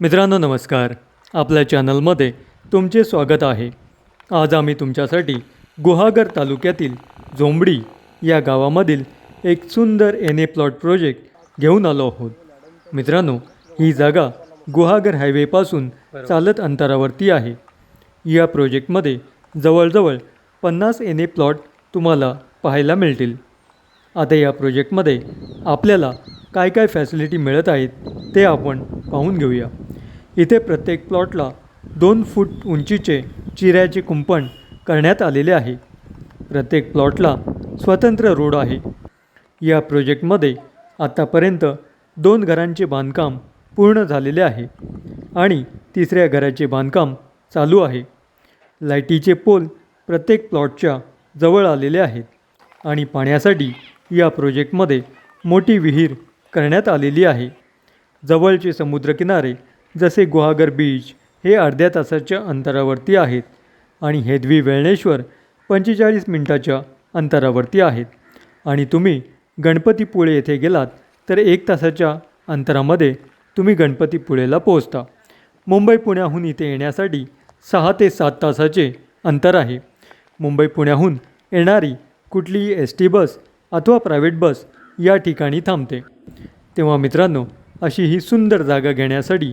मित्रांनो नमस्कार. आपल्या चॅनलमध्ये तुमचे स्वागत आहे. आज आम्ही तुमच्यासाठी गुहागर तालुक्यातील झोंबडी या गावामधील एक सुंदर एन ए प्लॉट प्रोजेक्ट घेऊन आलो आहोत. मित्रांनो ही जागा गुहागर हायवेपासून चालत अंतरावरती आहे. या प्रोजेक्टमध्ये जवळजवळ पन्नास एन ए प्लॉट तुम्हाला पाहायला मिळतील. आता या प्रोजेक्टमध्ये आपल्याला काय काय फॅसिलिटी मिळत आहेत ते आपण पाहून घेऊया. इथे प्रत्येक प्लॉटला दोन फूट उंचीचे चिऱ्याचे कुंपण करण्यात आलेले आहे. प्रत्येक प्लॉटला स्वतंत्र रोड आहे. या प्रोजेक्टमध्ये आत्तापर्यंत दोन घरांचे बांधकाम पूर्ण झालेले आहे आणि तिसऱ्या घराचे बांधकाम चालू आहे. लाईटीचे पोल प्रत्येक प्लॉटच्या जवळ आलेले आहेत आणि पाण्यासाठी या प्रोजेक्टमध्ये मोठी विहीर करण्यात आलेली आहे. जवळचे समुद्रकिनारे जसे गुहागर बीच हे अर्ध्या तासाच्या अंतरावरती आहेत आणि हेदवी वेळणेश्वर पंचेचाळीस मिनटाच्या अंतरावरती आहेत. आणि तुम्ही गणपतीपुळे येथे गेलात तर एक तासाच्या अंतरामध्ये तुम्ही गणपतीपुळेला पोहोचता. मुंबई पुण्याहून इथे येण्यासाठी सहा ते सात तासाचे अंतर आहे. मुंबई पुण्याहून येणारी कुठलीही एस टी बस अथवा प्रायव्हेट बस या ठिकाणी थांबते. तेव्हा मित्रांनो अशी ही सुंदर जागा घेण्यासाठी